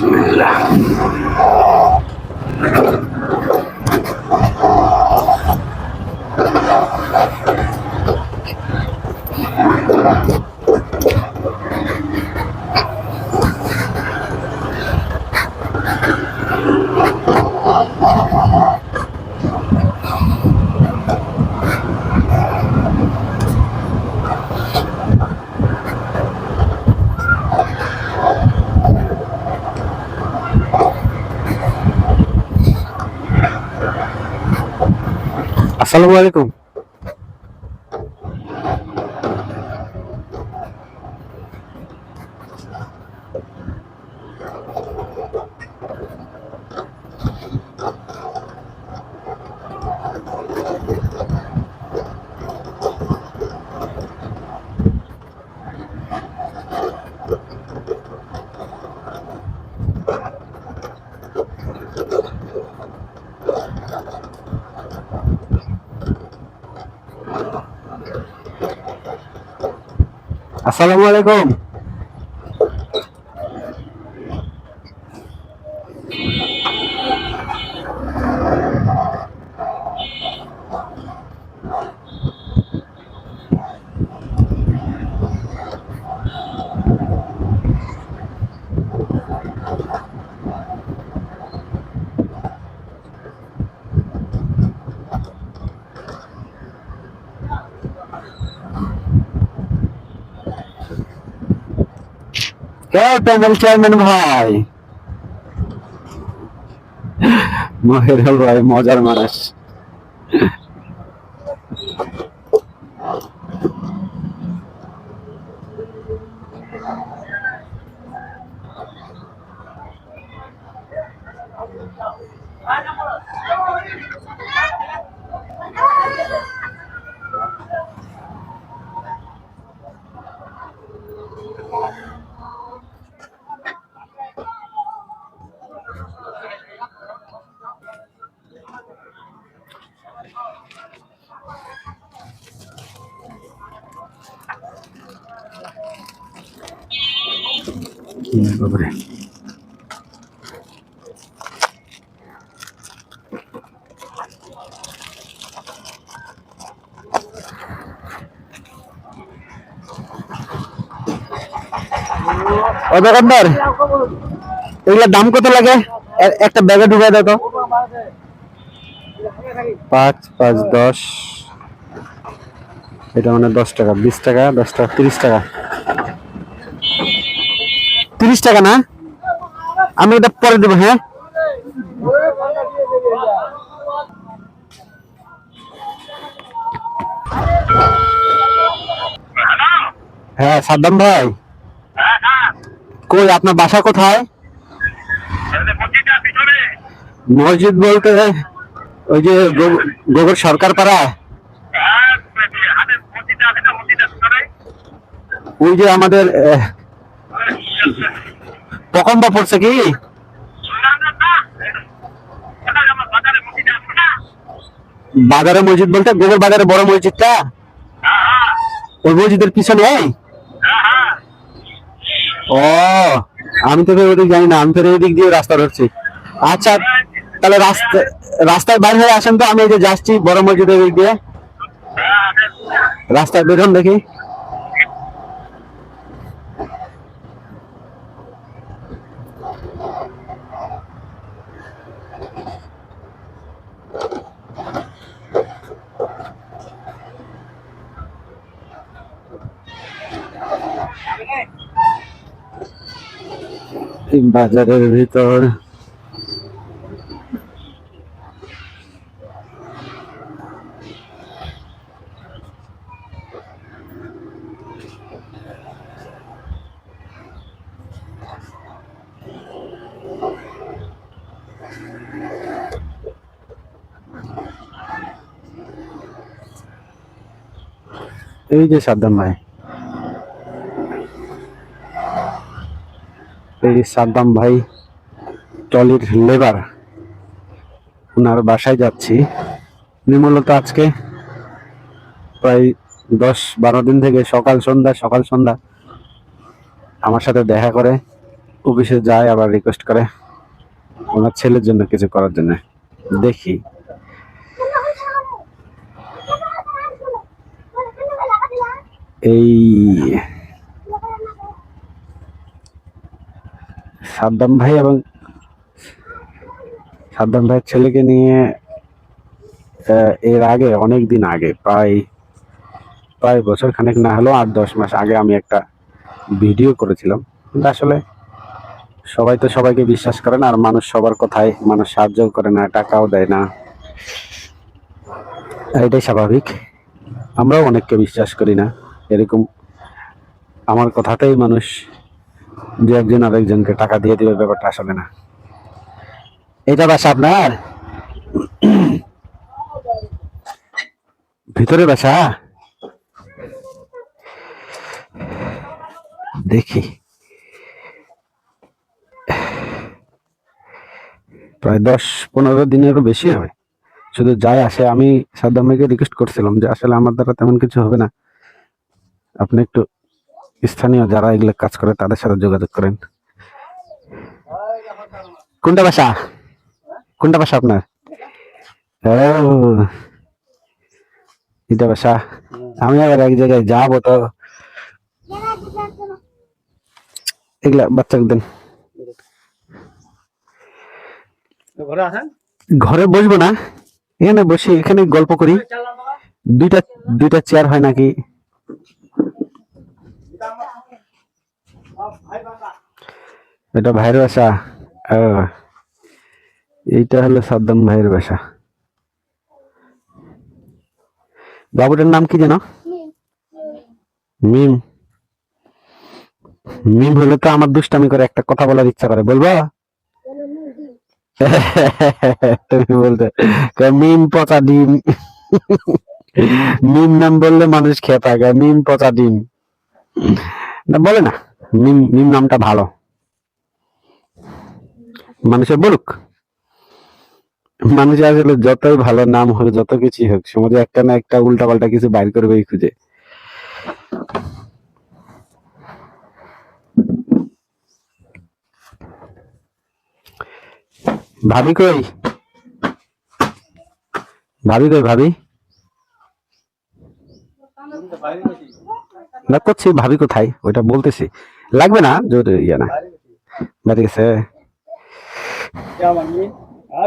বিসমিল্লাহ। আসসালামু আলাইকুম। আসসালামু আলাইকুম। কে প্যানেল চেয়ারম্যান ভাই মহেরুল ভাই মজার মানুষ কি বাবারে ও দোকানদার এগুলোর দাম কত লাগে? একটা ব্যাগে ঢুকাই দাও তো। পাঁচ পাঁচ দশ। এটা মানে দশ টাকা বিশ টাকা দশ টাকা তিরিশ টাকা। তিরিশ টাকা না? আমি এটা পরে দেবো হ্যাঁ? হ্যাঁ সাদ্দাম ভাই। কই, আপনার বাসা কোথায়? মসজিদ বলতে ওই যে গোবর সরকার পাড়া? ওই যে আমাদের প্রকম্প পড়ছে কি? বাজারে মসজিদ বলতে গোবর বাজারে বড় মসজিদটা? ওই মসজিদের পিছনে? ও, আমি তো ওদিক জানি না, আমি তো ওদিক দিয়ে রাস্তা ধরছি। আচ্ছা তাহলে রাস্তা রাস্তায় বাইরে হয়ে আসেন তো, আমি এই যে যাচ্ছি বড় মসজিদের দিক দিয়ে। রাস্তায় বেরোন দেখি। বাজারের ভিতর এই যে সাদ্দাম ভাই এই সাদ্দাম ভাই টলির লেবার। ওনার বাসায় যাচ্ছি। উনি মূলত আজকে প্রায় দশ বারো দিন থেকে সকাল সন্ধ্যা সকাল সন্ধ্যা আমার সাথে দেখা করে, অফিসে যায়, আবার রিকোয়েস্ট করে ওনার ছেলের জন্য কিছু করার জন্য। দেখি। এই সাদ্দাম ভাই এবং সাদ্দাম ভাইয়ের ছেলেকে নিয়ে এর আগে অনেক দিন আগে, প্রায় প্রায় বছর খানেক না হলেও আট দশ মাস আগে আমি একটা ভিডিও করেছিলাম। কিন্তু আসলে সবাই তো সবাইকে বিশ্বাস করে না, আর মানুষ সবার কথায় মানুষ সাহায্য করে না, টাকাও দেয় না। এটাই স্বাভাবিক। আমরাও অনেককে বিশ্বাস করি না। এরকম আমার কথাতেই মানুষ যে একজন আরেকজনকে টাকা দিয়ে দিবে, ব্যাপারটা আসলে না। এটা বাসা আপনার? ভিতরে বাসা? দেখি। প্রায় দশ পনেরো দিনেরও বেশি হবে। শুধু যায় আসে, আমি সাদ্দাম ভাইকে রিকোয়েস্ট করছিলাম যে আসলে আমার দ্বারা তেমন কিছু হবে না। আপনি একটু স্থানীয় যারা এগুলো কাজ করে তাদের সাথে যোগাযোগ করেন। কোনটা বাসা? কোনটা বাসা আপনার? এটা বাসা। আমি আবার এক জায়গায় যাব তো। এগুলা বাচ্চাকে দেন। ঘরে ঘরে বসবো না। এখানে বসে এখানে গল্প করি। দুইটা দুইটা চেয়ার হয় নাকি? এটা ভাইয়ের বাসা। এইটা হলো সাদ্দাম ভাইয়ের বাসা। বাবুটার নাম কি যেন? মিম। মিম হলে তো আমার দুষ্টামি করে একটা কথা বলার ইচ্ছা করে। বলব? তুমি বলতে। মিম পচা ডিম। মিম নাম বললে মানুষ খেয়ে থাকে মিম পচা ডিম। বলে না। মিম মিম নামটা ভালো। মানুষের বলুক। মানুষ আসলে যতই ভালো নাম হোক, যত কিছুই হোক, সমাজে একটা না একটা উল্টা পাল্টা কিছু বাইর করবেই খুঁজে। ভাবি কই? ভাবি কই, ভাবি? না করছি ভাবি কোথায়? ওইটা বলতেছি। লাগবে না? যদি ইয়ে না। বাড়ি গেছে। ആ